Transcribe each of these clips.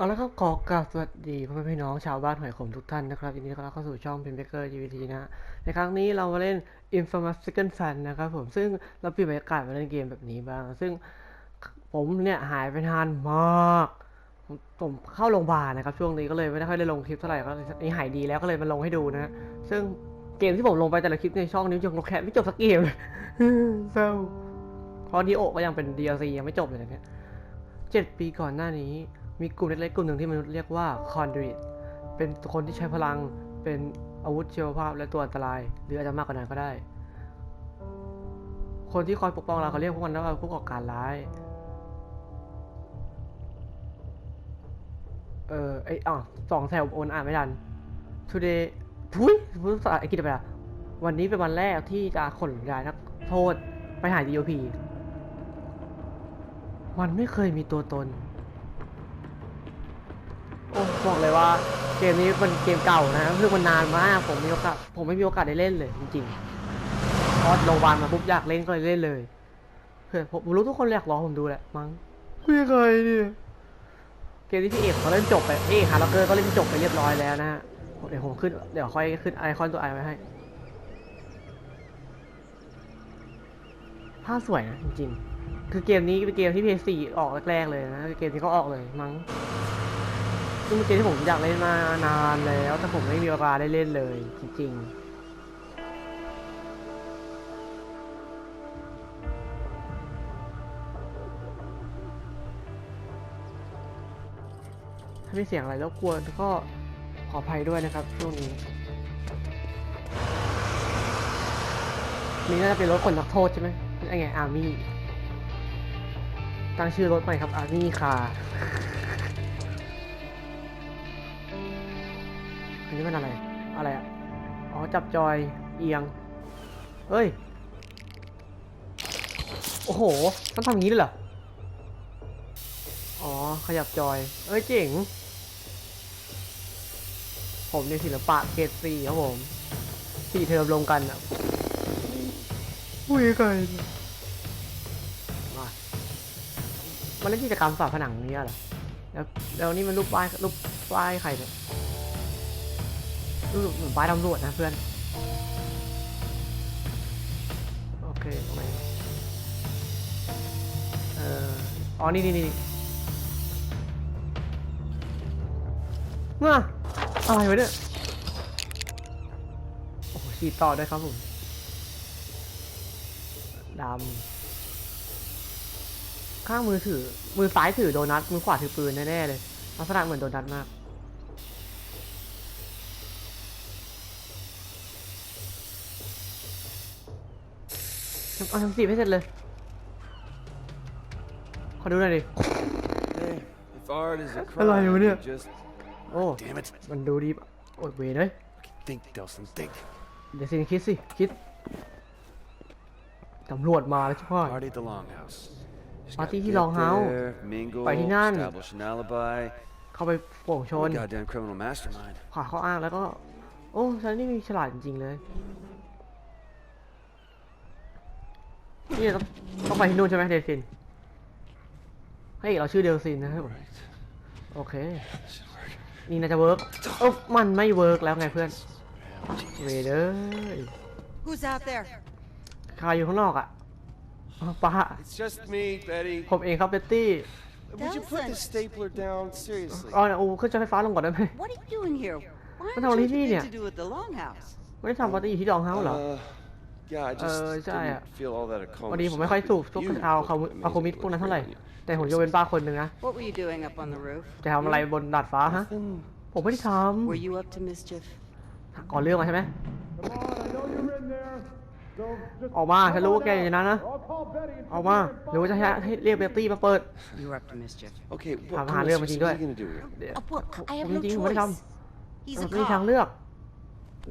เอาละครับขอกราบสวัสดีพ่อแม่พี่น้องชาวบ้านหอยขมทุกท่านนะครับยินดีต้อนรับเข้าสู่ช่องพิมพ์เบเกอร์ GVT นะฮะในครั้งนี้เรามาเล่น Infamous Second Son นะครับผมซึ่งเราเปลี่ยนบรรยากาศมาเล่นเกมแบบนี้บ้าง ซึ่งผมเนี่ยหายไปนานมากผมผมเข้าโรงพยาบาลนะครับช่วงนี้ก็เลยไม่ได้ค่อยได้ลงคลิปเท่าไหร่ก็นี่หายดีแล้วก็เลยมาลงให้ดูนะฮะซึ่งเกมที่ผมลงไปแต่ละคลิปในช่องนี้ยังลงแค่ไม่จบสักเกมเลยเศร้าเพราะดีโอก็ยังเป็น DLC ยังไม่จบเลยเนี่ยเจ็ดปีก่อนหน้านี้ มีกลุ่มเล็กๆกลุ่มหนึ่งที่มนุษย์เรียกว่าคอนดริตเป็นคนที่ใช้พลังเป็นอาวุธชีวภาพและตัวอันตราย หรืออาจจะมากกว่านั้นก็ได้ คนที่คอยปกป้องเราเขาเรียกพวกมันว่าผู้ก่อการร้าย เออไออะสองแถวโอนอ่านไม่ทัน today ทุยพูดภาษาอังกฤษไปละวันนี้เป็นวันแรกที่จะขนย้ายนักโทษไปหา DOP มันไม่เคยมีตัวตน บอกเลยว่าเกมนี้เป็นเกมเก่านะคือมันนานมากผมมีโอกาสผมไม่มีโอกาสได้เล่นเลยจริงๆพอโรงพยาบาลมาปุ๊บอยากเล่นก็เลยเล่นเลยเพื่อนผมรู้ทุกคนอยากรอผมดูแหละมั้งไม่เคยเนี่ยเกมที่พี่เอกเขาเล่นจบไปเอกฮาร์ล็อกเกอร์ก็เล่นจบไปเรียบร้อยแล้วนะฮะเดี๋ยวผมขึ้นเดี๋ยวค่อยขึ้นไอคอนตัวไอไว้ให้ภาพสวยนะจริงๆ คือเกมนี้เป็นเกมที่ PS4 ออกแรกๆเลยนะ เกมนี้ก็ออกเลยมั้ง ซึ่งเป็นเกมที่ผมอยากเล่นมานานแล้ว แต่ผมไม่มีเวลาได้เล่นเลย จริงๆถ้ามีเสียงอะไรรบกวนก็ขออภัยด้วยนะครับช่วงนี้ นี่น่าจะเป็นรถขนนักโทษใช่ไหมไอ้ไงอาร์มี่ ตั้งชื่อรถใหม่ครับอาร์มี่คา อันนี้มันอะไร อะไรอะ อ๋อ จับจอยเอียง เฮ้ย โอ้โหต้องทำอย่างนี้เลยเหรอ อ๋อ ขยับจอย เอ้ยเจ๋ง ผมในศิลปะเกรดสี่ครับผมสี่เทอมรวมกันอะอุ้ยไกลมามันเล่นกิจกรรมฝาผนังนี้เหรอแล้วแล้วนี่มันรูปป้ายรูปป้ายใครเนี่ย รู้สึกเหมือนป้ายตำรวจนะเพื่อน โอเคไมเอ่ออ๋อ นี่นี่นี่เมื่ออะไรวะเนี่ย โอ้โหฉีดต่อด้วยครับผม ดำ ข้างมือถือ มือซ้ายถือโดนัท มือขวาถือปืนแน่ๆเลย ลักษณะเหมือนโดนัทมาก เอาทำสีไม่เสร็จเลย ขอดูหน่อยดิ Hey, if art is a Hello, crime, Junior. you just โอ้ damn it. มันดูดีปะโอ้ยเวรเลย Think, Delson, think. เดี๋ยวสิคิดสิ คิด ตำรวจมาแล้วใช่ไหม Party at the Longhouse. Just Party gotta ที่ get Longhouse. there, mingle, ไปที่นั่น establish an alibi. เข้าไปโป่งช I'm น a goddamn criminal mastermind. ขวาเข้าอ้างแล้วก็ โอ้ ฉันนี่มีฉลาดจริงๆเลย นี่ต้องต้องไปที่นู่นใช่ไหมเดซินเฮ้ยเราชื่อเดลซินนะครับผม Right. โอเค Should work. นี่น่าจะเวิร์กโอ้มันไม่เวิร์กแล้วไงเพื่อนเวเดอร์ Who's out there? ใครอยู่ข้างนอกอะอ้าวป้า It's just me, Betty. ผมเองครับเบตตี้ Would you put Delson. the stapler down? Seriously. เอาเนี่ยโอ้ขึ้นจอไฟฟ้าลงก่อนได้ไหม What are you doing here? Why Ano, aren't you Olivia? anything to do with the Longhouse? ไม่ได้ทำปาร์ตี้อยู่ที่ดองเฮาส์เหรอ Uh, yeah, I just Uh, ใช่อะ didn't feel all that วันนี้ accomplished. ผมไม่ค่อยสูบพวก You เอา look เขาเอาคอมิด amazing พวกนั้นเท่าไหร่ looking, แต่ผมยกเว้นป้าคนหนึ่งนะ What were you doing up on the roof? จะทำอะไรบนดาดฟ้าฮะ Nothing. ผมไม่ได้ท Were you up to mischief? ำก่อนเรื่องมาใช่ไหม Come on, I know you're in there. So just ออกมาฉันรู้ว่าแกอยู่ในนั้นนะ I'll call Betty and ออกมาหรือว่าจะให้ให้เรียกเบตตี้มาเปิด You were up to mischief. Okay, Hả, what, mà come on, Lương mà seriously, chính what đợi. are you gonna do here? เดี๋ยว Uh, what? I have ผม no จริงๆผมไม่ได้ท choice. ำ He's มั a นไม่มีทาง cop. เลือก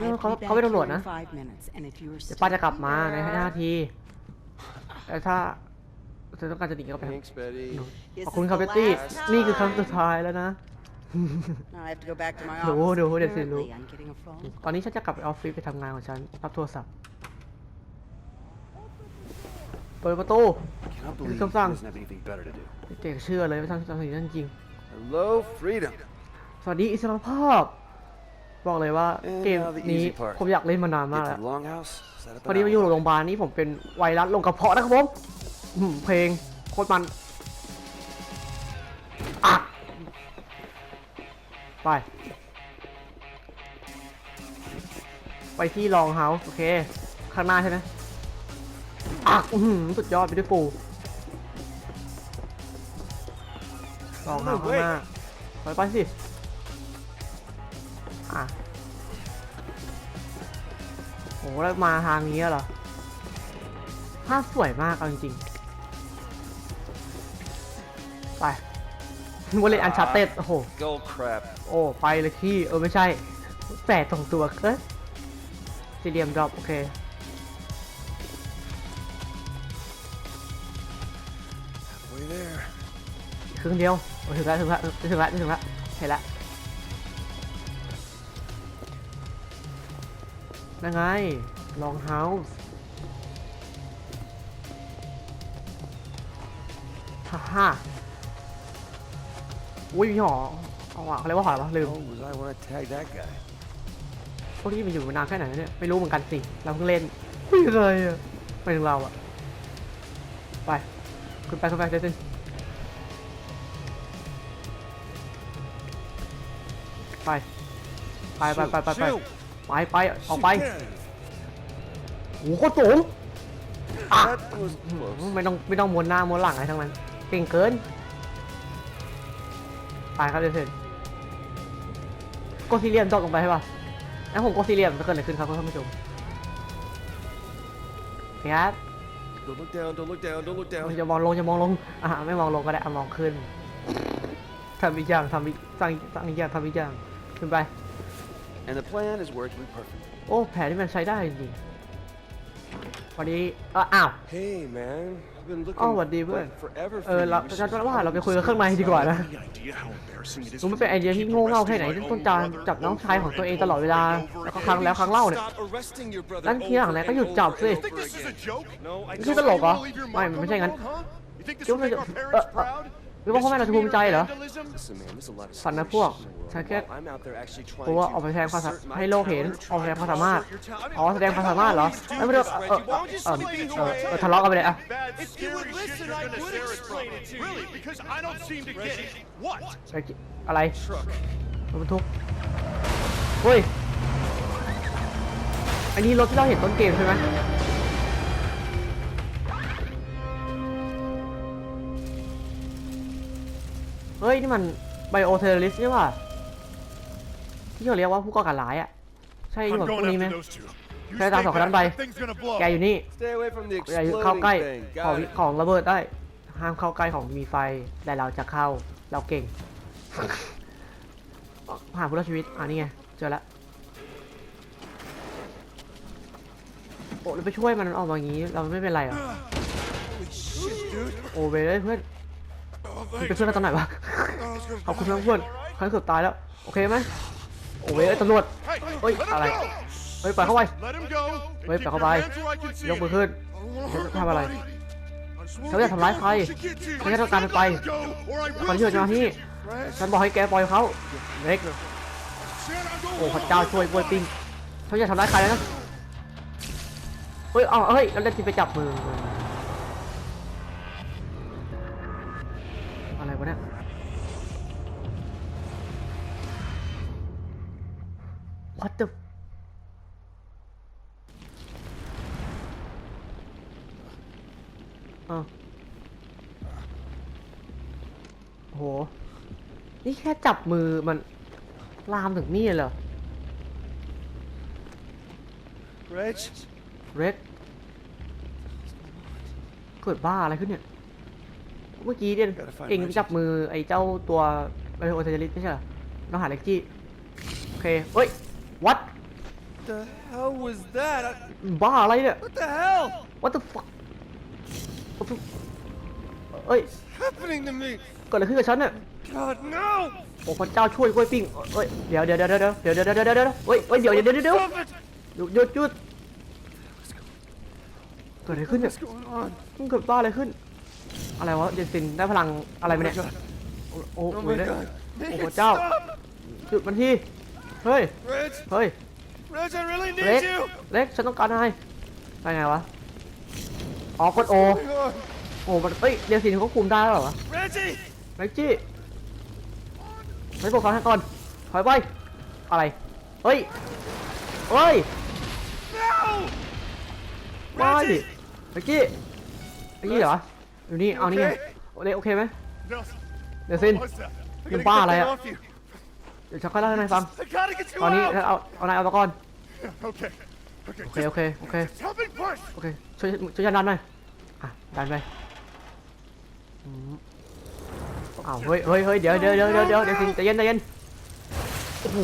I have เขา to be เขาเป็น back ตำรวจ here นะ in five minutes, and if you were เดี๋ยว still ป้าจะกลับมา there- ในห้านาทีแต่ถ้าเธอต้องการจะหนีก็ไป Thanks, Betty. Is ขอบคุณ this ครับเบ the ตตี้ last นี่คือครั้ง time? สุดท้ายแล้วนะ Now I have to go back to my ดู office. ดูเดี๋ยวสิรู้ Apparently, I'm getting a phone. ตอนนี้ฉันจะกลับไปออฟฟิศไปทำงานของฉัน รับโทรศัพท์ เปิดประตู I cannot believe he Come on. doesn't have anything better to do. เด็กเชื่อเลยว่าทำทำสิ่งนั้นจริง Hello, freedom. สวัสดีอิสรภาพ บอกเลยว่า And เกม now the นี้ easy part. ผมอยากเล่นมานานมาก Get แล้ว to the longhouse. Set up พอดีมาอยู่โรงพยาบาลนี้ผมเป็นไวรัสลงกระเพาะนะครับผมอืมเพลงโคตรมันอะไป ไปที่ลองเฮาส์โอเค ข้างหน้าใช่ไหมอะอื้อหือสุดยอดไปด้วยปูลองเฮาส์ข้างหน้าไปไปสิ อะโหแล้วมาทางนี้เหรอ ภาพสวยมากเอาจริงๆ ไปวอลเลนอันชาเต็ดโอ้โห Gold crap. โอ้ ไปเลยที่ เออ ไม่ใช่ แปดตรงตัวเกินซีเดียมดรอป โอเค Way there. ครึ่งเดียวโอ้ถึงแล้วถึงแล้วถึงแล้วถึงแล้วเห็นแล้ว นั่นไง ลองเฮาส์ฮ่าฮ่าอุ้ยมีหอเอาว่ะเขาเรียกว่าหออะไรวะลืม Oh, was I want to tag that guy? พวกที่มันอยู่มานานแค่ไหนแล้วเนี่ยไม่รู้เหมือนกันสิ เราเพิ่งเล่นไม่เคยอะไปถึงเราอะไปขึ้นไปขึ้นไปเจสันไปไปไปไปไป ไป Shoot, ไปไปออกไป shoot. โอ้โหโคตรสูงอะ That was อื close. มไม่ต้องไม่ต้องม้วนหน้าม้วนหลังอะไรทั้งนั้นเก่งเกินไปครับเจสันโกซิเลียมตกลงไปใช่ป่ะแล้วผมโกซิเลียมจะเกิดอะไรขึ้นครับท่านผู้ชมครับ Don't look down, don't look down, don't look down. อย่ามองลงอย่ามองลงอ่าไม่มองลงก็ได้อะมองขึ้นทำอีกอย่างทำอีกสร้างสร้างอีกอย่างทำอีกอย่างขึ้นไป And the plan is working perfect. โอ้แผนที่มันใช้ได้จริงๆวันนี้เอ้ออ้าว Hey, man. I've been looking Oh, what do you like, want? forever เอ for อ you. เรา We ฉัน should ว่า just เราไปคุยกันข้างในดีกว่านะ Any idea how embarrassing it is รู้มันเป็นไอเดียที่โง่เง่าแค่ไหนที่ต้องการจับน้องชายของตัวเองตลอดเวลา แล้วก็ครั้งแล้วครั้งเล่าเนี่ย Stop arresting your brother งั้นทีหลัง over ไหน and ก็หยุดจับ over สิ and You think over this is a again. joke? No, I ไม่ใช่ don't. ตลกเหรอ You leave your ไม่ mom มันไม่ใช่งั้น come alone, huh? You think this คิด will ว่า make มัน our จะเออ parents เออ proud? หรือว่าพ่อแม่เราจะภูมิใจเหรอ Vandalism? Listen, man, there's a lot of ฝันนะ silly พวก shit in the world ฉันแค่ while I'm out there actually เพ trying ราะว่า to ออกไปแสดงความสามารถ assert my ให้โลกเห็น talent. ออกไปแสดงความสามารถอ๋อแสดงความสามารถเหรอไม่ไม่ได้เออเออเออเออเออเออทะเลาะกันไปเลยอะ Bad, If you would scary shit listen, you're I gonna would share it explain from. it to you. Really? Because I don't seem to get it. What? อะไร Truck. รถบรรทุกเฮ้ยอันนี้รถที่เราเห็นต้นเกมใช่ไหม เฮ้ย นี่มันไบโอเทอร์ริสใช่ป่ะที่เขาเรียกว่าผู้ก่อการร้ายอะ ใช่ I'm หมดพว going กนี้ไหม after those two. You Kaya stay tayo sa kanan, back. bay. That thing's gonna blow. แกอยู่นี่ Stay away from the อย่าเข้า exploding ใกล้ thing. ของ Got it. ของระเบิดได้ ห้ามเข้าใกล้ของมีไฟ แต่เราจะเข้า เราเก่งหาผู้รอดชีวิต อ่านี่ไง เจอแล้วโอ้เราไปช่วยมันออกมาอย่างนี้ เราไม่เป็นไรเหรอ Shit, dude. โอ้เว้ยเพื่อน มึงเป็นเพื่อนกันตอนไหนวะขอบคุณมากเพื่อนครั้งเกือบตายแล้ว โอเคไหมโอ้เว้ยตำรวจ Hey, Oi, let him alright. go. เฮ้ยปล่อยเข้าไป Let him go. Wait, And keep baka your bay. hands where I can see ยกมือ it. ขึ้นทำอะไรฉันไม่ได้ทำร้ายใครฉันแค่ต้องการไปก่อนที่จะมาที่นี่ฉันบอกให้แกปล่อยเขาเล็กโอ้พระเจ้าช่วยกล้วยปิ้งเขาอย่าทำร้ายใครเลยนะ เฮ้ย เอาเฮ้ย แล้วเล่นทีไปจับมือ วะเนี่ย What the อ้าวโห นี่แค่จับมือมันลามถึงนี่เหรอ Reg? เร็กเกิดบ้าอะไรขึ้นเนี่ย เมื่อกี้เนี่ย Gotta find เองไป Reggie จับมือไอ้เจ้าตัวไบโอเทอริสไม่ใช่เหรอน้องหาเล็กจี้โอเคเฮ้ย what What the hell was that? I- บ้าอะไรเนี่ย What the hell? what the fuck What the- เอ้ย Happening to me? เกิดอะไรขึ้นกับฉันเนี่ย God, no! โอ้พระเจ้าช่วยกล้วยปิ้งเอ้ยเดี๋ยวเดี๋ยวเดี๋ยวเดี๋ยวเดี๋ยวเดี๋ยวเดี๋ยวเดี๋ยวเดี๋ยวเฮ้ยเฮ้ยเดี๋ยวเดี๋ยวเดี๋ยวเดี๋ยว Stop it! หยุดหยุดหยุดเกิดอะไรขึ้นเนี่ย What's going on? มันเกิดบ้าอะไรขึ้น อะไรวะเจสินได้พลังอะไรมาเนี่ย Oh my God. โอ้โอ้ Oh โอ้ my เล็ก god. โอ้ Man, พระเจ้า stop! หยุดมันทีเฮ้ย Reg, เฮ้ย Reg, I really เล็ก need you. เล็กฉันต้องการนายไปไงวะอ๋อกดโอ Hang on. โอ้มันเอ้ยเดี๋ยวสินเขาคุมได้แล้วเหรอวะ Reggie! เล็กจี้ไปพวกเขาให้ก่อนถอยไปอะไร เฮ้ย เฮ้ย No! ไม่ Reggie! เล็กจี้เล็กจี้เหรอ อยู่นี่ เอานี่ไงเล็กโอเคไหม Nelson, เดี๋ยวสิน what's that? I เป็น gotta บ้า get อะไร that อะ off you. เดี๋ยวฉันค่อยเล่าให้นายฟัง I gotta get you ตอนนี้ out. เอา เอานายเอามาก่อน Okay. Okay. โอเค โอเค โอเค Just help me push. โอเค ช่วย ช่วยยันดันหน่อย อะ ดันไปอืมอ้าว เฮ้ยเฮ้ยเฮ้ยเดี๋ยวเดี๋ยวเดี๋ยวเดี๋ยวเดี๋ยวเดี๋ยวสิใจเย็นใจเย็น โอ้โห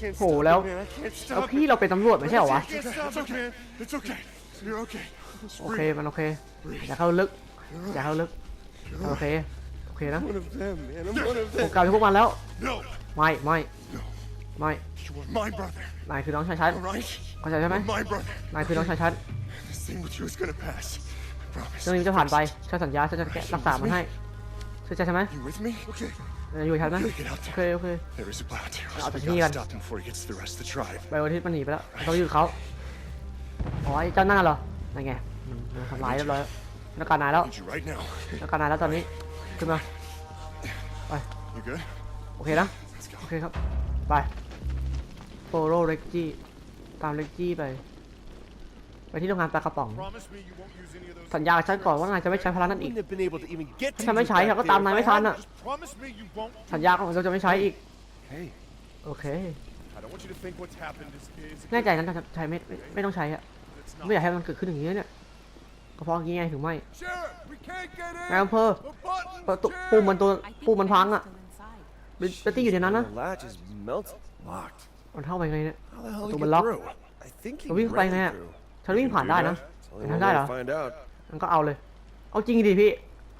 Can't Oh, stop Leo. it, man. I can't แล้ว stop พี่ it. เราเป็นตำรวจไม่ใช่เหรอวะ I can't stop It's it, okay. man. It's okay. You're okay. โอเคมันโอเค อย่าเข้าลึก อย่าเข้าลึก โอเค โอเคนะ One ผมกล่าวถึงพวกมันแล้วไม่ ไม่ ไม่นายคือน้องชายฉันเข้าใจใช่ไหมนายคือน้องชายฉันตเรื่องนี้จะผ่านไปฉันสัญญาฉันจะรักษามันให้เข้าใจใช่ไหมอยู่กับฉันนะโอเคโอเคเอาสถ is a cloud here, บโอทิสมันหนีไปแล้วเราอยู่เขาอ๋อไอ้เจ้าหน้าเหรอนั่นไง มันมันทำร้ายเรียบร้อยแล้วการนายแล้ว Need you right now. แล้วการนายแล้วตอนนี้ ขึ้นมา You good? โอเคนะ Let's go. โอเคครับ ไปโฟโรเร็กจี้ ตามเร็กจี้ไป ไปที่โรงงานปลากระป๋อง Promise me you won't use any of those. สัญญากับฉันก่อนว่านายจะไม่ใช้พลังนั้น I อีก wouldn't have been able to even get to ถ้าไม่ you ใช้ back เราก็ there ตาม if นาย I ไม่ทัน hadn't. อะ Just promise me you won't. สัญญาของเราจะไม่ใช้อีก Hey, โอเค I don't want you to think what's happened is. is แน่ใจนั้นจะใช้ไม่ไม่ไม่ต้องใช้อะ It's ไม่ not. อยากให้มันเกิดขึ้นอย่างนี้เนี่ย ก็เพราะงี้ไงถึงไม่ Sheriff, we can't get in. นายอำเภอ The button. ประตูปุ่มมันตัว I think ปุ่มมันพังอะ still inside. เบตตี้อยู่ในนั้นนะ the latch is melted. Locked. มันเข้าไปไงเนี่ย How the hell Tụi did mình he lock. get through? I think he เราวิ่งไป ran ไงอะ through. ฉันวิ่งผ่านได้นะ It's the only ทำ one ได้ way เหรอ to find out. มันก็เอาเลย เอาจริงดิพี่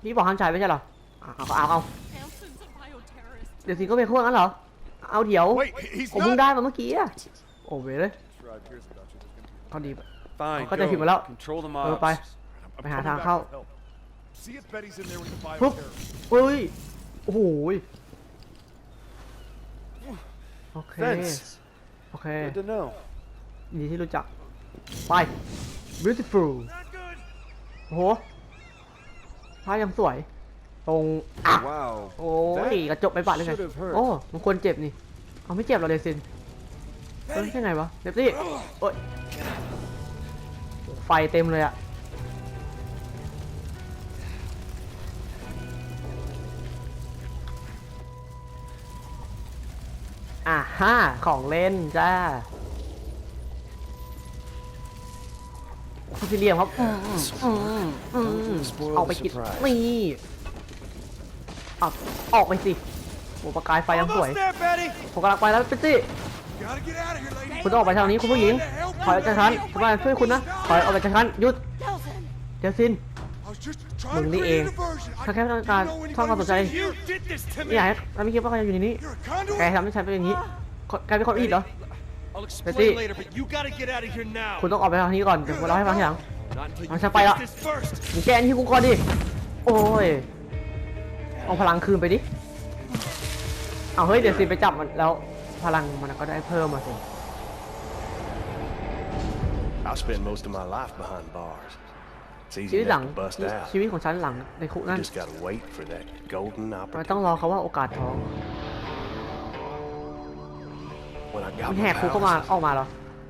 พี่บอกห้ามใช้ไม่ใช่เหรออะเอาก็เอาเอา Nelson's a bioterrorist. เดี๋ยวสิงก็เป็นพวกนั้นเหรอ เอาเดี๋ยว Wait, he's ผมเพิ่ง not. ได้มาเมื่อกี้อะโอ้เว้ยเลย Tribe hears about you. There's gonna be- เขาดี Fine. Có thể go. thì mà lâu. Control the เออ mob. ไป I'm Mày hả coming thằng back không? to help. See if Betty's in there with the ปุ๊บ bioterrorist. เฮ้ย โอ้โหยโอเค Fence. โอเค Good to know. ดีที่รู้จัก ไป beautiful Not good. โอ้โหภาพยังสวย ตรงอะ Wow. โอ้ยกระจกไปบาดเลยไง should have hurt. โอ้มันควรเจ็บนี่ เอาไม่เจ็บหรอเดซินเฮ้ยใช่ไงวะเดฟซี่โอ้ยไฟเต็มเลยอะ อะฮ่าของเล่นจ้าคุณพี่เลียมครับอืมอืมอืมอืมออกไปกินนี่ออกออกไปสิโอ้ประกายไฟยังสวย Almost there, Betty. ผมกำลังไปแล้วปิ๊ตี้ Gotta get out of here, lady. คุณต้องออกไปทางนี้คุณผู้หญิงถอยออกจากฉันคุณมาช่วยคุณนะถอยออกไปจากฉันหยุด Nelson! เดี๋ยวสิน I was just มึ trying ง to นี่เอ create ง a diversion. I ถ้าแค่ต้องการ didn't know สร้างความสนใจ anybody was in here. You did this to ไม่ me. อยากให้เราไม่คิดว่าเขายังอยู่ในนี้ You're a แก conduit. ทำให้ฉันเป็นอย่างนี้แกเป็นคนผิดเหรอ I'll explain Betty. later, but you gotta get out of here now. คุณต้องออกไปทางนี้ก่อนเดี๋ยวผมเล่าให้ฟังทีหลัง Not until Ông you sẽ quay fix lại. this first. มึงแกนี่กูก่อนดิโอ้ยเอาพลังคืนไปดิเอาเฮ้ยเดี๋ยวสิไปจับมันแล้วพลังมันก็ได้เพิ่มมาสิ I spent most of my life behind bars. It's ชี easy วิตหลัง enough to bust ชี out. วิตของฉันหลังในคุก You นั่น just gotta wait for that golden มันต้อง opportunity. รอเขาว่าโอกาสทอง When I มัน got แห my กคุกเข้ามา powers, ออกมาเหรอ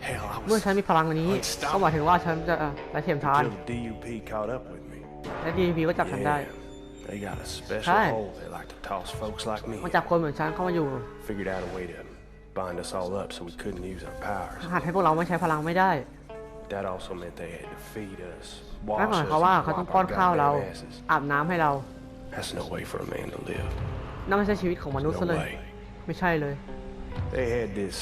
hell, I เมื่อ was ฉันมีพลังอันนี้ก็หมายถึงว่าฉันจะเอ่อไร้เทียมทาน until the DUP caught up with me. และดีพีก็จับฉันได้ Yeah, they got a special Hi. hole they like to toss folks like me. มันจับคนเหมือนฉันเข้ามาอยู่ Figured out a way to bind us all up so we couldn't use our powers. หัดให้พวกเราไม่ใช้พลังไม่ได้ That also meant they had to feed us, นั่น wash หมาย us, ความว่า and เขาต้อง wipe ป้อน our ข้าวเรา goddamn asses. อาบน้ำให้เรา That's no way for a man to live. นั่นไม่ใช่ชีวิตของมนุษย์ No ซะเลย way. ไม่ใช่เลย They had this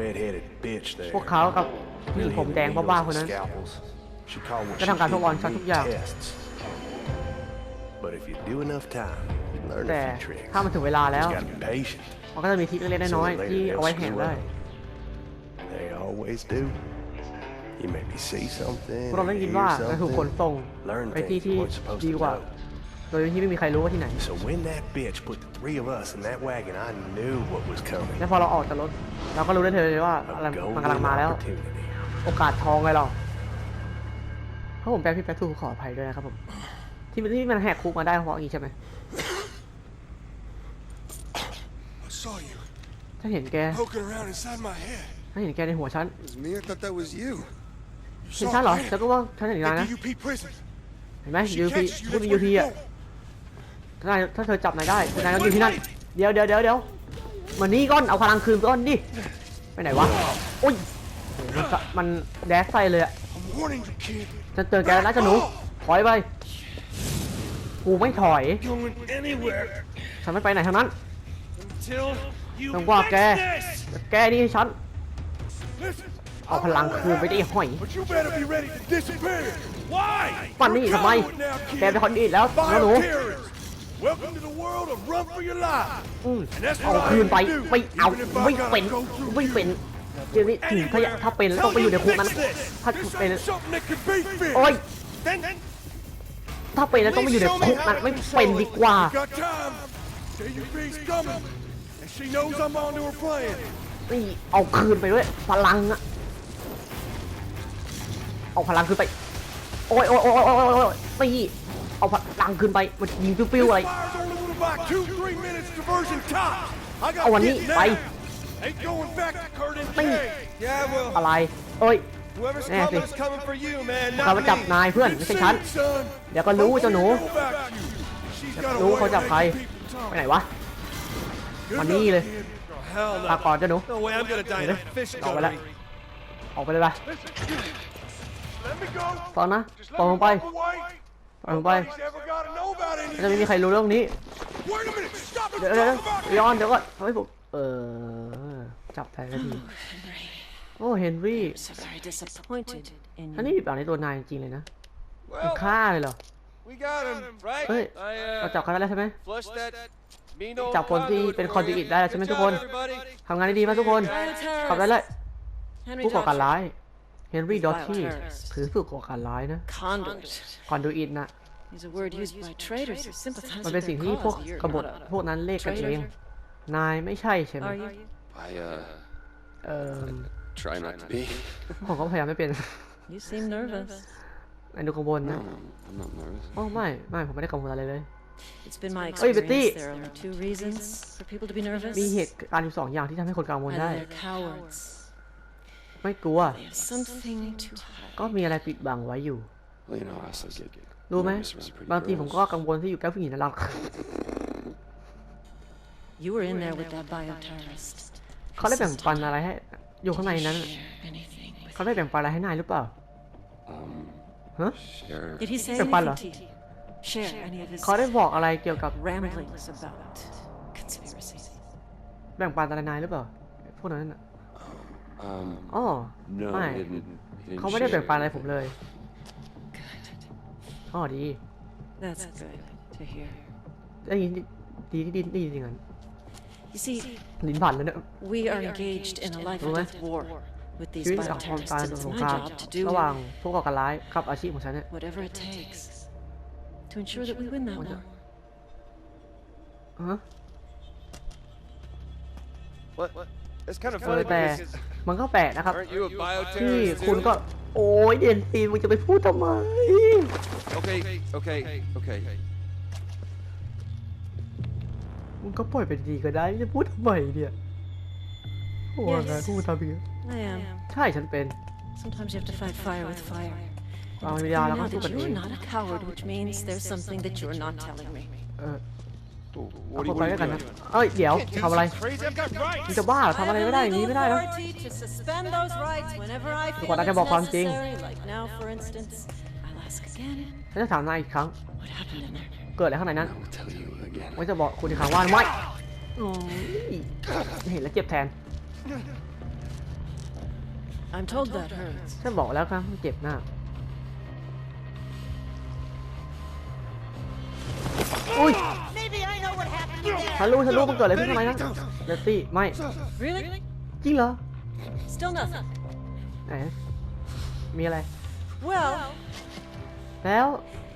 red-headed bitch there. พวกเขากับผู้หญิง Really ผมแดง into บ้า needles ๆคน and นั้น scalpels. She called what จะ she ทำการทดลอง did ฉันทุกอย่าง unique tests. But if you do enough time, you learn แต่ a few tricks. ถ้ามันถึงเวลาแล้ว You gotta be patient. มันก็จะมีทริคเล็กๆน้อยๆที่เอาไว้แหกได้ They always do. You maybe see something, พวกเราได้ยิน hear ว่าจะถูกขน something, ส่ง learn ไปที่ things ที่ you weren't supposed ดี to กว่า know. โดยที่ไม่มีใครรู้ว่าที่ไหน So when that bitch put the three of us in that wagon, I knew what was coming. แล้วพอเราออกจากรถ เราก็รู้ได้เลยว่าอะไร A มันกำลัง golden มาแล้ว opportunity. โอกาสทองเลยเราเพราะผมแปลพี่แป๊กทูขออภัยด้วยนะครับผม ที่มันที่มันแหกคุกมาได้เพราะอีกใช่ไหม I saw you ถ้าเห็นแก poking around inside my head. ถ้าเห็นแกในหัวฉัน It was me? I thought that was you. You เห็น saw ฉันเหรอ Granny ฉันก็ว่าฉันเห็นนาย at นะ the UP prison. เห็นไหม She ยูพี catches you, พูด that's ยู where พี you อะ go. ถ้านายถ้าเธอจับนายได้นายต้องอยู่ที่นั่น เดี๋ยวเดี๋ยวเดี๋ยวเดี๋ยวมานี่ก้อน เอาพลังคืนก้อนดิ ไปไหนวะอุ้ยโหมันกะมันแดกใส่เลยอะ I'm warning you, kid. ฉันเตือนแกแล้วนะเจ้าหนู ถอยไป กูไม่ถอย Going anywhere ฉันไม่ไปไหนทั้งนั้น until you ต้องว่า fix แก this. แกนี่ให้ฉัน Listen, เอาพลังคืนไปดิหอย but you better be ready to disappear. Why? ปันนี่ทำไมแกเป็นคนดีแล้วแล้วหนู Bioterrorists. Welcome to the world of run for your life. อืม And that's เอา what I คืนไป aim to do, ไม่เอา even if I ไม่ gotta เป็น go through ไม่ you. เป็นเดี๋ยวนี้ถึงถ้าอยากถ้าเป็นแล้วต้องไปอยู่ในคุกนั้นถ้า This เป็น ain't something that can be fixed. โอ้ย Then, then ถ้าเป็นแล้วต้องไปอยู่ในคุกนั้นไม่เป็นดีกว่า Got time. JUP's coming. And she knows I'm onto her plan. นี่เอาคืนไปด้วยพลังอะ เอาพลังคืนไป โอ้ยโอ้ยโอ้ยโอ้ยโอ้ยโอ้ยนี่เอาพลังคืนไป มันยิงปิ้วๆอะไร Fire's only with about two, three minutes diversion top. I เอาวัน got นี้ getting ไป out. Ain't going back to Kurt and Bing. Kay. yeah, well, อะไร เอ้ย whoever's Yeah, coming see. is coming for you, man. เขา Not มาจับ me. นายเพื่อนไม่ใช่ฉัน son. เดี๋ยวก็รู้เจ้าหนู Go back to you. She's got a รู้ way เขา of จับใคร making people talk. ไปไหนวะ Good มา luck, นี่เลย kid. Oh, hell ลา no. ก่อนเจ้าหนู No way, I'm gonna die in a fish ออกไปแล้ว gully. ออกไปเลยไป Let me go. ตอนนะ Just ปล่อย let ผ me มไป walk away. ปล่อยผมไป Nobody's ever gotta know about จะไม่ anything. มีใครรู้เรื่องนี้ Wait a minute. Stop it. เดี๋ยวเดี๋ยว Talk about เดี๋ยวย้อนเดี๋ยวก่อนทำให้ผมเออจับแทนกันทีโอ้เฮนรี่ So very disappointed in อันนี้แบบในตัวนายจริงๆเลยนะมัน Well, ฆ่าเลยเหรอ we got him, right? เฮ้ย I, เรา uh, จับเขาได้แล้วใช่ไหม flushed that mean old จับคนที่ conduit เป็น for คอนดิอิตได้แล้วใช่ไหม Good ทุก job, คน everybody. ทำงานได้ดีมากทุกคน Bioterrorist. ขับได้เลย Henry ผู้ก่อการ Dodson. ร้าย เฮนรี่ดอตที่ Bioterrorist. ถือผู้ก่อการร้ายนะ Conduit คอนดูอิตนะ is a word used by traitors who sympathize มันเป็น with สิ่ง their ที่พวก cause. You're กบฏ not a พวกนั้นเลขกันเอง นายไม่ใช่ใช่ไหม Are you? I, uh, เออ try not to be. ผมก็พยายามไม่เป็น You seem nervous. นายดูกังวลนะ No, I'm not nervous. โอ้ไม่ไม่ผมไม่ได้กังวลอะไรเลย It's been my Oi, Betty. experience there are only two reasons for people to be nervous. มีเหตุการณ์อยู่สองอย่างที่ทำให้คนกังวล Either ได้ they're cowards. ไม่กลัว They have something to hide. ก็มีอะไรปิดบังไว้อยู่ Well, you know, I also get รู้ไหม nervous around pretty บางทีผมก็ girls. กังวลที่อยู่ใกล้ผู้หญิงน่ารัก You were in there with that bioterrorist. เขาได้แบ่งปันอะไรให้ อยู่ข้างในนั้น Share anything with เขาได้แบ่งปันอะไรให้นายหรือเปล่า Um, ฮะ sure. Did he say Sir anything Palla. to you? Share any of his เขาได้บอกอะไรเกี่ยวกับ ramblings about conspiracy? แบ่งปันอะไรนายหรือเปล่า พวกนั้นน่ะ Um, อ๋อ no, ไม่ he didn't. He didn't เขาไม่ได้แบ่ง share ปันอะไรผมเลย Good. อ๋อดี That's good to hear. ได้ยินดีที่ดีดีจริงๆ You see, ลิ้นผ่านเลยเนี่ย we are engaged in a life or death war with ชี these วิตจากความ bioterrorists, ตาย and สู่ it's สง my คราม job to do ระหว่างผู้ก่อการร้ายกับอาชีพของฉันเนี่ย whatever it takes to ensure that we win that war. ฮะ What? It's kind of เอ funny อแต่ because มันก็แปลกนะครับ aren't you a ที่ bioterrorist คุณ too? ก็โอ้ยเด่นซีนมึงจะไปพูดทำไม Okay, okay, okay. มึงก็ปล่อยไปดีก็ได้จะพูดทำไมเนี่ยโอ้ย Yes. ไงพูดทำอย่างเงี้ย I am. ใช่ฉันเป็น Sometimes you have to fight fire with fire. บาง It's เว clear ลาเราก็ now สู้กัน that เอ you're ง not a coward, which means there's something that you're not telling me. เออ What เอา do คน you, ไป what ด้วย are กัน you นะ doing? เอ้ย เดี๋ยว Can't do ทำอะไร this crazy. I've got มึง rights. จะบ้าเหรอทำอะไรไม่ได้อย่างนี้ไม่ได้นะ to suspend those rights whenever I ดูก่อนนะจะบอกความจริง like now, for instance. I'll ask again. ฉันจะถามนายอีกครั้ง What happened in there? เกิดอะไรข้างในนั้น I will tell you again. ไม่จะบอกคุณอีกครั้งว่าไม่โอ้ยเห็นแล้วเจ็บแทน I'm told that hurts. ฉันบอกแล้วครับมันเจ็บหน้า ฉันรู้ฉันรู้มันเกิดอะไรขึ้นข้างในนะเดตตี้ไม่ Really? จริงเหรอ Still nothing. ไหนมีอะไร Well, แล้ว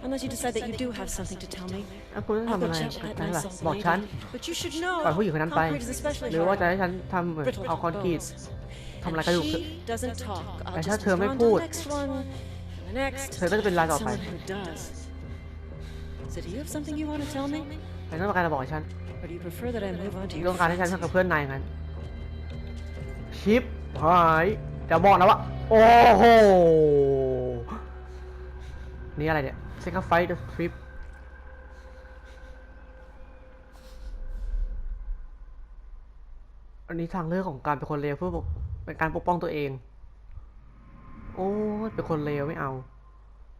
unless you decide that you do have something to tell me. อะคุณจะทำ I'll อะไร go check that นั่น nice ล่ะ old บอก lady. ฉัน But you should ปล่อย know, ผู้หญิงคนนั้นไป concrete is especially หรือว่า hard จะ on ให้ฉันทำเหมือน brittle เอาคอนกรีต bones. ทำอะไร And กระดูก she doesn't talk. I'll แต่ just ถ้าเธอ move ไม่ on to พูด the next one, and the next, เธอก็จะเป็นรายต่อไป someone who does. So do you have something you want to tell me? แต่ต้องการจะบอกให้ฉัน Or do you prefer that I move on to ต้ your องการให้ฉัน friends? ทำกับเพื่อนนายงั้น ชิปหายจะบอกนะว่า โอ้โห นี่อะไรเนี่ย Second Fight the Trip อันนี้ทางเลือกของการเป็นคนเลวเพื่อปกเป็นการปกป้องตัวเอง โอ้ยเป็นคนเลวไม่เอา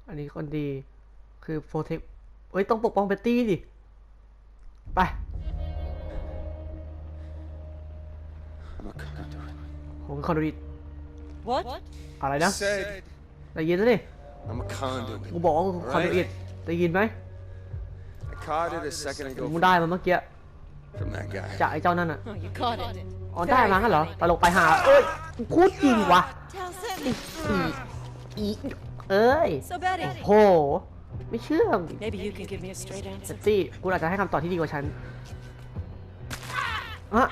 อันนี้คนดี คือโ r o เทคเอ้ย ต้องปกป้องเบตตี้ดิ ไป I'm a conduit. ผมคอนดิต What? อะไรนะ Said ได้ยินแล้วดิ I'm a conduit. กูบอกว่ากูคอนดิตได้ยินไหม I caught it a second มึ ago งได้มาเมื่อกี้ From that guy. จากไอ้เจ้านั่นอะ Oh, you caught it. อ๋อได้มางั้นเหรอตลกไปหา เอ้ยกูพูดจริงวะ Tell อี Sammy. อีเอ้ย So Betty, โห ไม่เชื่อ maybe you can give me a straight เซ answer. ตตี้กูอาจจะให้คำตอบที่ดีกว่าฉันอะ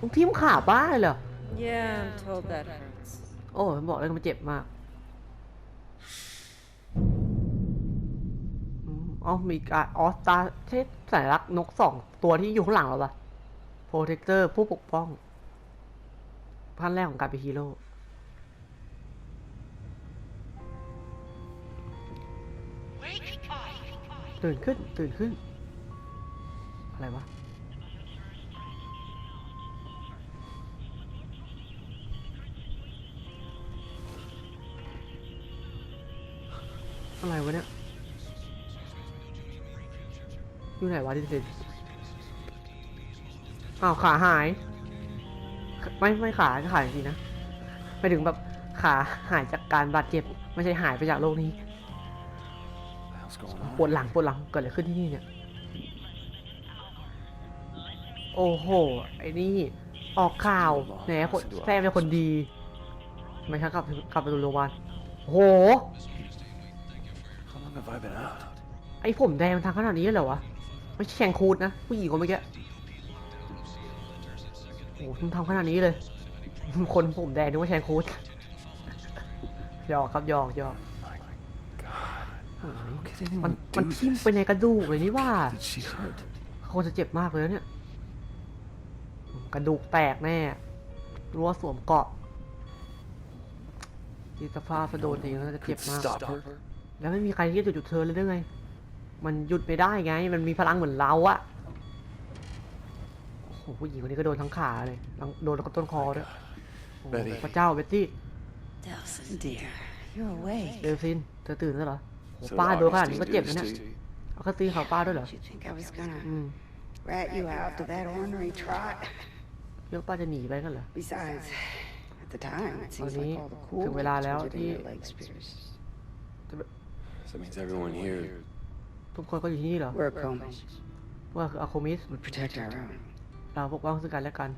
มึงทิ่มขาบ้าเลยเหรอ Yeah, I'm told that hurts. โอ้ผมบอกเลยมันเจ็บมากอืมอ๋อมีการออสตาใช่สัญลักษณ์นกสองตัวที่อยู่ข้างหลังเราปะโปรเทคเตอร์ผู้ปกป้องขั้นแรกของการเป็นฮีโร่ ตื่นขึ้น ตื่นขึ้น อะไรวะ อะไรวะเนี่ย อยู่ไหนวะดิสิอ้าวขาหาย ไม่ไม่ขาขาหายจริงๆนะไปถึงแบบขาหายจากการบาดเจ็บ ไม่ใช่หายไปจากโลกนี้ What the hell's going on? ปวดหลังปวดหลังเกิดอะไรขึ้นที่นี่เนี่ย โอ้โห ไอ้นี่ ออกข่าวแหนคนแซมเป็นคนดีทำไมฉันกลับกลับไปดูโรงพยาบาลโอ้โห How long have I been out? ไอ้ผมแดงมันทำขนาดนี้เลยเหรอวะ ไม่ใช่แชงคูดนะ ผู้หญิงคนเมื่อกี้ โอ้โหมันทำขนาดนี้เลย คนผมแดงนึกว่าแชงคูดหยอกครับหยอกหยอก What could มัน anyone มัน do ทิ่ม this? ไปในกระดูกเลยนี่ว่า Did she hurt? คงจะเจ็บมากเลยนะเนี่ย กระดูกแตกแน่รั้วสวมเกราะที่สภาพสะโดนทีน่าจะเจ็บ Could มาก stop her? แล้วไม่มีใครที่จะหยุดเธอเลยได้ไง มันหยุดไม่ได้ไง มันมีพลังเหมือนเราอะโอ้โหผู้หญิงคนนี้ก็โดนทั้งขาเลยทั้งโดนแล้วก็ต้นคอด้วยโอ้โห Betty พระเจ้าเบตตี้ Delson, dear, you're awake. เดลซิน เธอตื่นแล้วเหรอโอ้โห So ป้าโดนขนาด Augustine นี้ก็เจ็บ do นะ this เนี่ย to you? เอาก็ตีเขาป้าด้วยเหรอ Did you think I was gonna อืม rat you out to that ornery trot? เรื่องป้าจะหนีไปกันเหรอ Besides, at the time, it seems Honey, like all the cool ถึงเวลา kids แล้ว were getting ที่ their legs pierced. So that means everyone here ทุกคนก็อยู่ที่นี่เหรอ We're Comas. ว่าคืออาโคมิส We protect our own. เราปกป้องซึ่งกันและกัน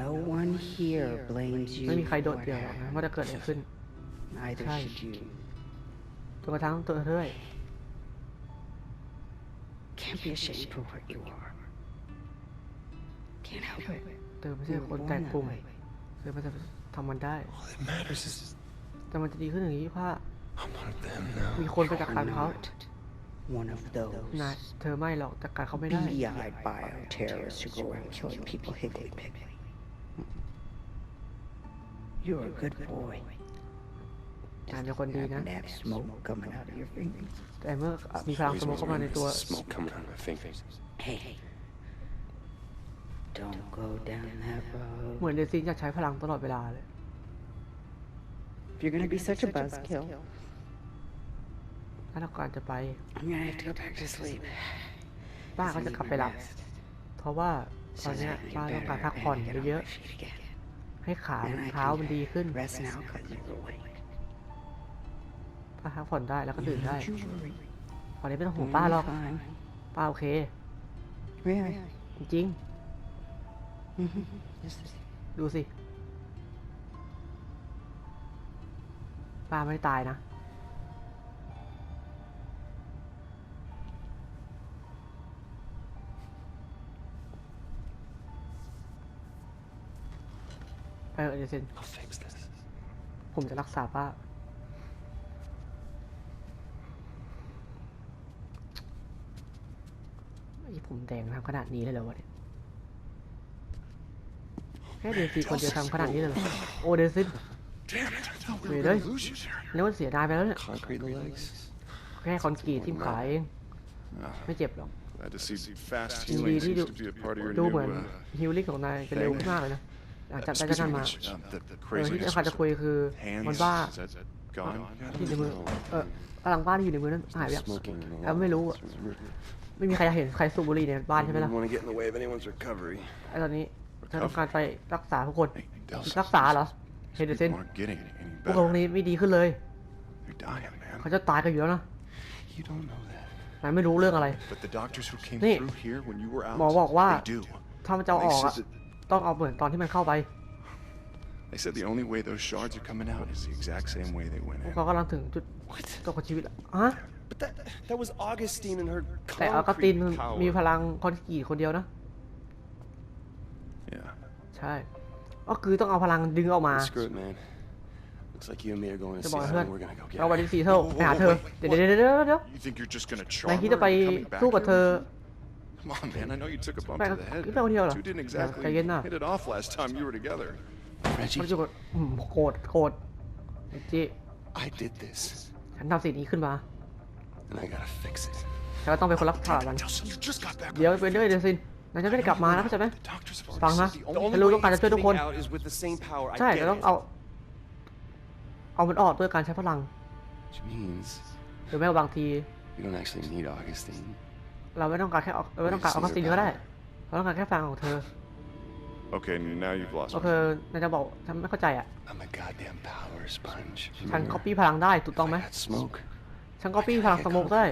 No one here blames you ไม่มีใครโด for ด what เดี่ยวหรอกนะ happened. ว่าจะเกิดอะไรขึ้น Neither Right. should you. จนกระทั่งตัวเธอด้วย Can't be ashamed for what you are. Can't help it. เธอไม่ใช่ You were คน born แตก that กลุ่ม way. เธอมันจะทำมันได้ all that matters is แต่มันจะดีขึ้นอย่างนี้ว่า I'm one of them now. มีคนไปจัด You're การเขา not one of those นายเธอไม่หรอกจัดการเขาไม่ได้ beady-eyed bioterrorists who go around killing people higgledy-piggledy. You're a good boy. นายเป็นคนดีนะ Happen to have smoke coming out of your fingers. แต่เมื่อมีพลังส Always มอง was เข้ามาใน wearing ตัว this smoke coming out of my fingers. Hey, don't go down that เหมือ road. นเดซินจะใช้พลังตลอดเวลาเลย If you're gonna be such a buzzkill, ถ้าเราการจะไป I'm gonna have to go back to sleep. ป้า 'cause ก็ I จะ need กลับ my ไปหลับ rest. เพราะว่าตอน So เนี้ย that ป้า you ต้องการ better พัก go ผ่อน ahead and get on เยอะ my feet again. ๆให้ขา And I เท้ามันดีขึ้น Rest now because you're awake. ป้าพักผ่อนได้แล้วก็ตื่นได้ Don't you worry. ตอนนี้ไม่ต้องห่วง You'll ป้า be หรอก fine. ป้าโอเค Really? จริง Mm-hmm. Yes, ๆดูสิป้าไม่ได้ตายนะ เออเดซิน I'll fix this. ผมจะรักษาป้า ไอ้ผมแดงทำขนาดนี้เลยเหรอวะเนี่ยแค่เดซินคนเดียวทำขนาดนี้เลยเหรอ โอ้เดซิน Damn it! I thought we Wait, were gonna eh? lose you there. แล้วมันเสียดายไปแล้วเนี่ย Concrete the legs. แค่คอนกรีตทิ่มขาเอง ไม่เจ็บหรอก Glad to see fast ยิน healing ดีที่ seems ดู to be a part of your ดู new เหมือน uh, ฮิลลิ่งของนายจะเร็วมากเลยนะ หลังจากได้ excuse จาก me, นั้นมา which, um, the, the เออที่ craziness สำคัญจะคุยคือ hands มันบ้า is that gone? ที่ในมือเออพลังบ้านที่อยู่ในมือนั้นหายไปยัง Smoking in the แล้วไม่รู้อะไม่มีใครอยากเห็นใครสูบบุหรี่ในบ้านใช่ไหมล่ะ want to get in the way of anyone's recovery. ไอ้ตอนนี้ฉันต้องการไปรักษาทุกคน Hey, Delson, รักษาเหรอเฮเด these เซน people aren't getting any พวกเราพวก better. นี้ไม่ดีขึ้นเลย They're dying, man. เขาจะตายกันอยู่แล้วนะ You don't know that. นายไม่รู้เรื่องอะไร But the doctors who came Hey, through here when you were out, หมอบอกว่า they do. ถ้ามันจะเอาอ They อก said อะ that- ต้องเอาเหมือนตอนที่มันเข้าไป They said the only way those shards are coming out is the exact same way they went พวก in. เขากำลังถึงจุดจบของชีวิตแล้วฮะ But that that was Augustine and her แต่อากาติน concrete มี power. พลังคอนกรีตคนเดียวนะ Yeah. ใช่ ก็คือต้องเอาพลังดึงออกมา Screw it, man. Looks like you and me are going to จะบอก Seattle เพื่อน and we're gonna go get เราไป her. ที่ซีเทิลไปหาเธอเดี๋ยวเดี๋ยวเดี๋ยวเดี๋ยวเดี๋ยว You think you're just gonna นาย charm คิด her จะไป into coming back สู้กับ here? เธอ Come on, man. I know you took a bump Back- to the head. you know what here, Two didn't yeah, exactly kaya na. hit it off last time you were together. มัน Reggie, จะกดอืมโกรธโกรธไอ้จี I did this, ฉันทำสิ่งนี้ขึ้นมา and I gotta fix it. ฉันก็ต้องเป็นคนรับผ่ามัน Delson, you just got back. เดี๋ยวไปเรื่อยเดี๋ยวสินายจะไม่ได้กลับมานะเข้าใจไหม The doctors have ฟัง already นะ said the The only ฉันรู้ only ต้องการ way จะช่วยทุก it's คน getting out is with the same power. I ใช่ get แต่ต้อง it. เอา เอามันออกด้วยการใช้พลัง Which means หรือไม่ก็บางที we don't actually need Augustine. เราไม่ต้องการแค่ออกเราไม่ต้องการออกซินก็ได้เราต้องการแค่ฟังของเธอ Okay, now you've lost ก็ me. คือนายจะบอกฉันไม่เข้าใจอะ I'm a goddamn power sponge. ฉัน remember? ก๊อปปี้พลังได้ถูกต้องไหม I got smoke. ฉันก๊อปปี้พลังสโมกได้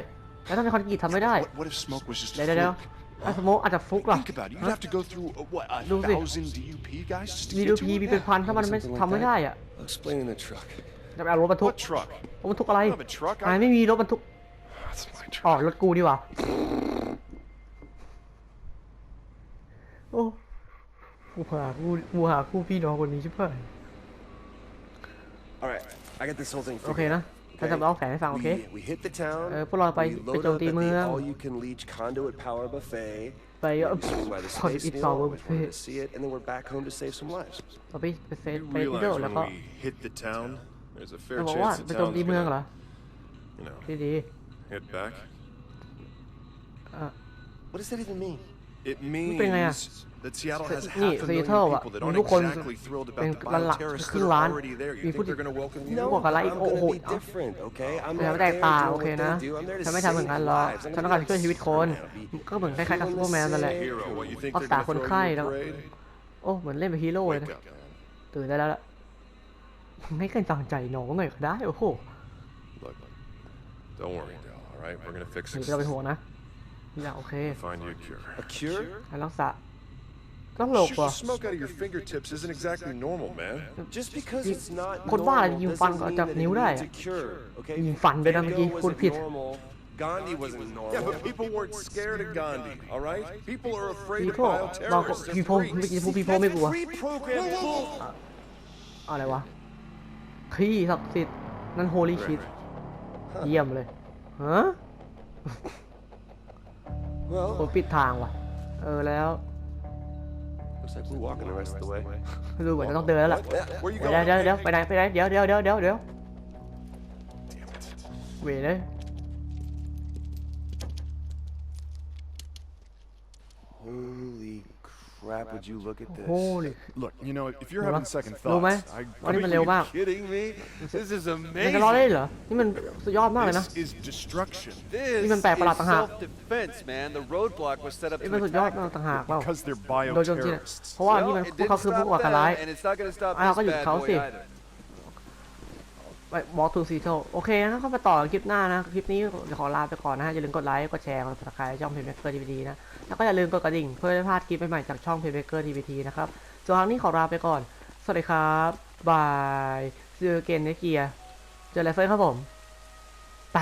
แล้วถ้าเป็นคอนกรีตทำไม่ได้ What, what if smoke was just เดี๋ a ยวเดี๋ยวเดี๋ยว fluke? ถ้าสโมกอาจจะฟลุกหรอ Think about it. You'd have to go through uh, what a Do สิ thousand DUP guys just to ดี get ดู to พี it? มีเป็นพันถ้ามันไม่ Something like ทำไม่ that. ได้อะ I'll explain in the truck. จะไปเอารถบรรทุก What truck? รถบรรทุกอะไร I don't have a truck. นาย I, ไม่มีรถบรรทุก that's my อ๋อ truck. รถกูดีกว่าโอ้กูหากูกูหาคู่พี่น้องคนนี้ใช่ไหม All right, I got this whole thing โอเค figured นะฉันจะเล่าแผนให้ฟัง โอเค We, we hit the town. เออพวกเราไป we ไป load โจม up ตี at เมือง the all-you-can-leach conduit power buffet. ไปเออ Swing by the คอน space อิต needle, ซอลเวอร์ always เฟ wanted to see it, and then we're back home to save some lives. เราไปไปเซต You ไปที่โด realize แล้ว when ก็ we hit the town, there's a เรา fair บอกว่า chance ไป the โจม town's ตีเมืองเหรอ gonna, you know, ดีดี hit back. ๆอะ What does that even mean? It เป็นไงอะ means that Seattle has นี่ half a ซี million เทิลอะ people that มี aren't ทุกคน exactly thrilled เป็น about the ล้านหลัก bioterrorists ครึ่ that ง are ล้าน already there. มี You ผู้ think they're gonna welcome you? No, Walk a light, I'm oh, gonna oh, be oh. different, okay? I'm แต่ not ไม่แตก there ต่าง doing โอ what เค they นะ do. I'm there to ฉันไม่ทำเหมือนกัน save หรอก lives. I'm ฉันต้อง gonna การ be ช่วยชีวิตคน be ก็เหมือนคล้ายๆกับซูเปอร์แมนนั่นแหละ Hero, what you think รัก they're ษา gonna คน throw ไข้ you a แล้ว parade? โอ้เหมือนเล่นเป็นฮีโร่เลย Wake นะ up, man. ตื่นได้แล้วล่ะให้กันจังใจน้องหน่อยก็ได้โอ้โห Look, don't worry, Dell. All right, we're gonna fix ถึง this. จะเป็นห่วงนะอย่าโอเค Find you a cure. A cure? การรักษาต้องหลบ Shoot ว่ะ the smoke out of your fingertips isn't exactly normal, man. Just because it's not คนบ้าอะไร normal ยิงฟัน doesn't mean จาก that it นิ้วได้ needs อะ a cure, okay? ยิงฟันไปนะเมื่อกี้ Van Gogh พูด wasn't ผิด normal. Gandhi wasn't normal. Yeah, but people weren't scared of Gandhi, all right? People are afraid of people บางคน bioterrorists. พีโพ They're เมื่อกี้ freaks. พูดพีโพไม่กลัว Free program bull. อะไรวะขี้ศักดิ์สิทธิ์นั่นโฮลี่ชิต เยี่ยมเลย ฮะโอ้ Well, ปิดทางว่ะ เออแล้ว looks like we're walking the rest of the way. ดูเหมือนจะต้องเดินแล้วล่ะ Where you เดี๋ยว going? เดี๋ยวเดี๋ยวไปไหนไปไหนเดี๋ยวเดี๋ยวเดี๋ยวเดี๋ยวเดี๋ยว Damn it. เวเลย Holy crap, would you look at this? โอ้ย Look, you know, if you're รู้ปะ having second รู้ไหม thoughts, I, วันนี้มันเร็วมาก kidding me? This is มันจะรอได้ amazing. เหรอ นี่มันสุดยอดมากเลยนะ this is destruction. This Even is bad pala tanga. self-defense, man. The roadblock was set up นี่ to มันสุดยอด attack มากต่างหากเปล่า Because they're โดยโจมตีเนี่ย bioterrorists. เพราะว่านี่มัน Well, it พวกเขา didn't คือผู้ stop ก่อการร้าย them, and it's not gonna stop อะเราก็ this หยุด bad เขา boy สิ either. บอกทูซีโอโอเคนะเข้ามาต่อกันคลิปหน้านะ คลิปนี้เดี๋ยวขอลาไปก่อนนะฮะ อย่าลืมกดไลค์ กดแชร์ กดติดตามช่องเพจเมเกอร์ทีวีนะ แล้วก็อย่าลืมกดกระดิ่งเพื่อไม่พลาดคลิปใหม่ๆจากช่องเพจเมเกอร์ทีวีนะครับส่วนครั้งนี้ขอลาไปก่อน สวัสดีครับบาย see you again next year เจอไรเฟิร์ครับผมไป